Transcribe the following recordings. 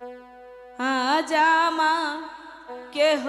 আজ আমার কেহ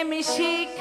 প্রেম শিখাইয়া